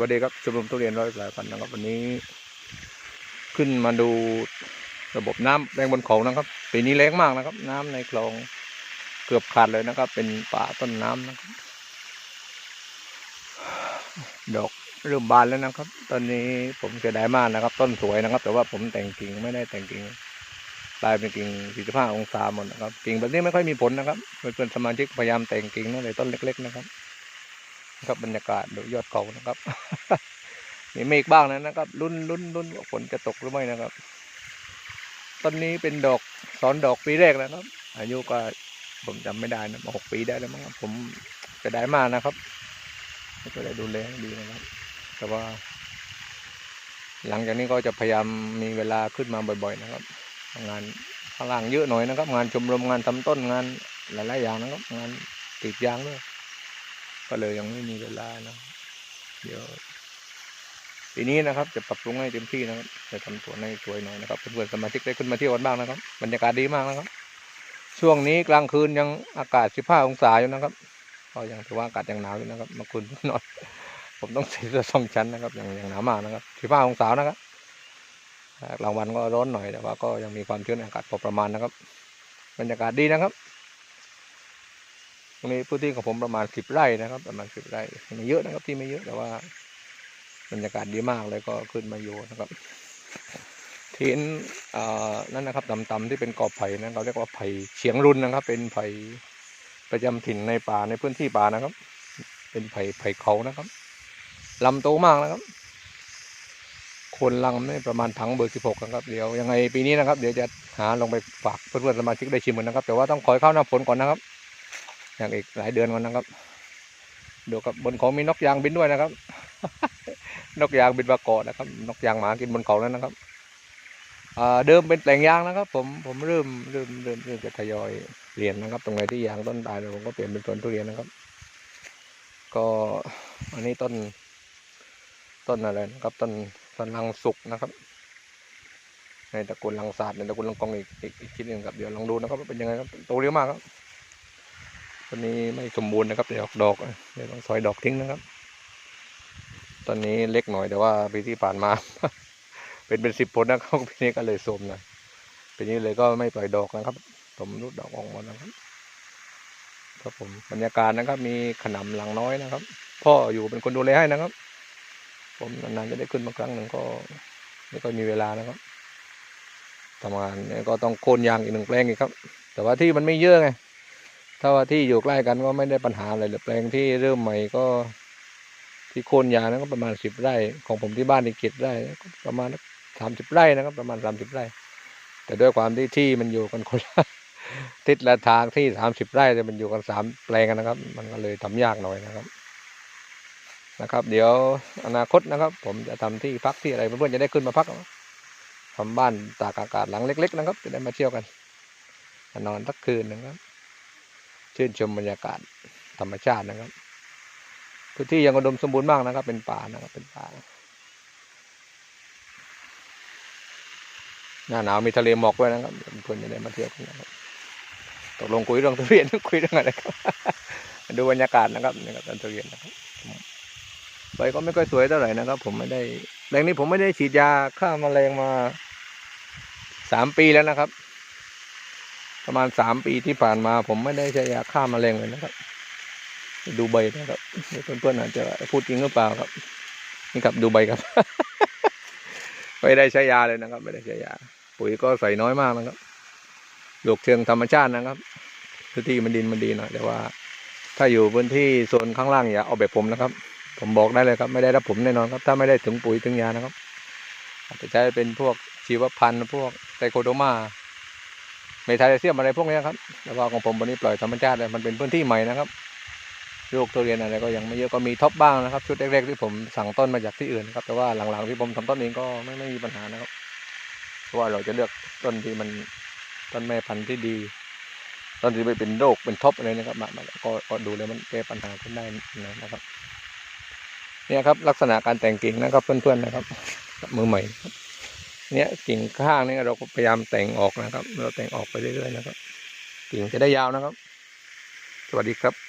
วัสดีครับชมรมทุเรียนร้อยสายพันธุ์นะครับ วันนี้ ขึ้นมาดูระบบน้ำแรงบนเขานะครับปีนี้แรงมากนะครับ น้ำในคลองเกือบขาดเลยนะครับ เป็นป่าต้นน้ำนะครับ ดอกเริ่มบานแล้วนะครับ ตอนนี้ผมเสียดายมากนะครับ ต้นสวยนะครับ แต่ว่าผมแต่งกิ่งไม่ได้แต่งกิ่งลายเป็นกิ่ง45องศาหมดนะครับกิ่งแบบนี้ไม่ค่อยมีผลนะครับเพื่อนสมาชิกพยายามแต่งกิ่งนั่นต้นเล็ก ๆ นะครับ ครับบรรยากาศดูยอดเขานะครับ มีเมฆบ้างนะครับลุ้นลุ้นลุ้นว่าฝนจะตกหรือไม่นะครับต้นนี้เป็นดอกสอนดอกปีแรกนะครับ อายุก็ผมจำไม่ได้นะมาหกปีได้แล้วมั้งผมจะได้มากนะครับก็ได้ดูแลดีนะครับ แต่ว่า หลังจากนี้ก็จะพยายามมีเวลาขึ้นมาบ่อยๆนะครับ งานข้างล่างเยอะหน่อยนะครับ งานชมรมงานทำต้นงานหลายๆอย่างนะครับ งานติดยางด้วย ก็เลยยังไม่มีเวลานะ เดี๋ยวปีนี้นะครับ จะปรับปรุงให้เต็มที่นะครับจะทำสวนให้สวยหน่อยนะครับเพื่อนๆสมาชิกได้ขึ้นมาเที่ยวกันบ้างนะครับ บรรยากาศดีมากนะครับ ช่วงนี้กลางคืนยังอากาศ 15 องศาอยู่นะครับก็ยังถือว่าอากาศยังหนาวอยู่นะครับเมื่อคืนนอนผมต้องใส่เสื้อสองชั้นนะครับยังยังหนาวมากนะครับ 15 องศานะครับกลางวันก็ร้อนหน่อยแต่ว่าก็ยังมีความชื้นในอากาศพอประมาณนะครับ บรรยากาศดีนะครับ รงนี้พื้นที่ของผมประมาณสิบไร่นะครับ ประมาณสิบไร่ไม่เยอะนะครับ ที่ไม่เยอะแต่ว่าบรรยากาศดีมากเลยก็ขึ้นมาอยู่นะครับทีนนั่นนะครับต่ำๆที่เป็นกอไผ่นะเขาเรียกว่าไผ่เฉียงรุนนะครับ เป็นไผ่ประจำถิ่นในป่าในพื้นที่ป่านะครับ เป็นไผ่ไผ่เขานะครับลำโตมากนะครับคนลังไม่ประมาณถังเบอร์สิบหกนะครับเดี๋ยวยังไงปีนี้นะครับ เดี๋ยวจะหาลงไปฝากเพื่อนๆสมาชิกได้ชิมกันนะครับ แต่ว่าต้องคอยเข้าหน้าฝนก่อนนะครับ อย่างอีกหลายเดือนก่อนนะครับดูกับบนเขามีนกยางบินด้วยนะครับ นกยางบินมาเกาะนะครับ นกยางหมากินบนเขาแล้วนะครับเดิมเป็นแปลงยางนะครับ ผมผมเริ่มเริ่มเริ่มเริ่มจะทยอยเปลี่ยนนะครับ ตรงไหนที่ยางต้นตายผมก็เปลี่ยนเป็นสวนทุเรียนนะครับ ก็อันนี้ต้น ต้นอะไรนะครับ ต้นต้นลังสุกนะครับ ในตระกูลลังศาสตร์ในตระกูลลังกองอีกอีกอีกชิ้นหนึ่งครับเดี๋ยวลองดูนะครับว่าเป็นยังไงครับโตเร็วมากครับ ตอนนี้ไม่สมบูรณ์นะครับเดี๋ยวออกดอกเดี๋ยวต้องซอยดอกทิ้งนะครับตอนนี้เล็กหน่อยแต่ว่าปีที่ผ่านมา เป็นเป็นสิบผลนะครับปีนี้ก็เลยโทมหน่อยปีนี้เลยก็ไม่ปล่อยดอกนะครับ ผมรุดดอกออกหมดนะครับครับผมบรรยากาศนะครับ มีขนำหลังน้อยนะครับ พ่ออยู่เป็นคนดูแลให้นะครับ ผมนานๆจะได้ขึ้นมาครั้งหนึ่งก็ไม่ค่อยมีเวลานะครับทำงานก็ต้องโค่นยางอีกหนึ่งแปลงอีกครับ แต่ว่าที่มันไม่เยอะไง ถ้าว่าที่อยู่ใกล้กันก็ไม่ได้ปัญหาอะไรเลยแปลงที่เริ่มใหม่ก็ ที่โคนยางนั้นก็ประมาณสิบไร่ ของผมที่บ้านที่เกตไร่ประมาณสามสิบไร่นะครับ ประมาณสามสิบไร่ แต่ด้วยความที่ที่มันอยู่กันคนละทิศละทางที่สามสิบไร่แต่มันอยู่กันสามแปลงกันนะครับ มันก็เลยทำยากหน่อยนะครับ นะครับ เดี๋ยวอนาคตนะครับ ผมจะทำที่พักที่อะไรเพื่อนๆจะได้ขึ้นมาพักทำบ้านตากอากาศหลังเล็ก ๆ นะครับ จะได้มาเที่ยวกันนอนสักคืนนะครับ ชื่นชมบรรยากาศธรรมชาตินะครับพื้นที่ยังอุดมสมบูรณ์มากนะครับ เป็นป่านะครับเป็นป่าหน้าหนาวมีทะเลหมอกด้วยนะครับเดี๋ยวเพื่อนจะได้มาเที่ยวกันนะครับตกลงคุยเรื่องทุเรียนคุยเรื่องอะไรครับดูบรรยากาศนะครับนี่ครับต้นทุเรียนนะครับใบก็ไม่ค่อยสวยเท่าไหร่นะครับ ผมไม่ได้แรงนี้ผมไม่ได้ฉีดยาฆ่าแมลงมาสามปีแล้วนะครับ ประมาณสามปีที่ผ่านมา ผมไม่ได้ใช้ยาฆ่าแมลงเลยนะครับ ดูใบนะครับเพื่อนๆอาจจะพูดจริงหรือเปล่าครับ นี่ครับดูใบครับ ไม่ได้ใช้ยาเลยนะครับ ไม่ได้ใช้ยา ปุ๋ยก็ใส่น้อยมากนะครับปลูกเชิงธรรมชาตินะครับพื้นที่มันดินมันดีหน่อยแต่ว่า ถ้าอยู่พื้นที่โซนข้างล่างอย่าเอาแบบผมนะครับ ผมบอกได้เลยครับ ไม่ได้รับผมแน่นอนครับ ถ้าไม่ได้ถึงปุ๋ยถึงยานะครับอาจจะใช้เป็นพวกชีวพันธุ์พวกไตโคโดมา เมทาเซียมอะไรพวกนี้ครับแต่ว่าของผมวันนี้ปล่อยธรรมชาติเลยมันเป็นพื้นที่ใหม่นะครับลูกทุเรียนอะไรก็ยังไม่เยอะก็มีท็อปบ้างนะครับ ชุดแรกๆที่ผมสั่งต้นมาจากที่อื่นครับแต่ว่าหลังๆที่ผมทำต้นเองก็ไม่ไม่มีปัญหานะครับ เพราะว่าเราจะเลือกต้นที่มันต้นแม่พันธุ์ที่ดี ต้นที่ไม่เป็นโรคเป็นท็อปอะไรนะครับมามาก็ก็ดูแล้วมันแก้ปัญหาขึ้นได้นะครับ เนี่ยครับลักษณะการแต่งกิ่งนะครับเพื่อนๆนะครับ มือใหม่ครับ เนี้ยกิ่งข้างนี่เราก็พยายามแต่งออกนะครับ เราแต่งออกไปเรื่อยๆนะครับ กิ่งจะได้ยาวนะครับ สวัสดีครับ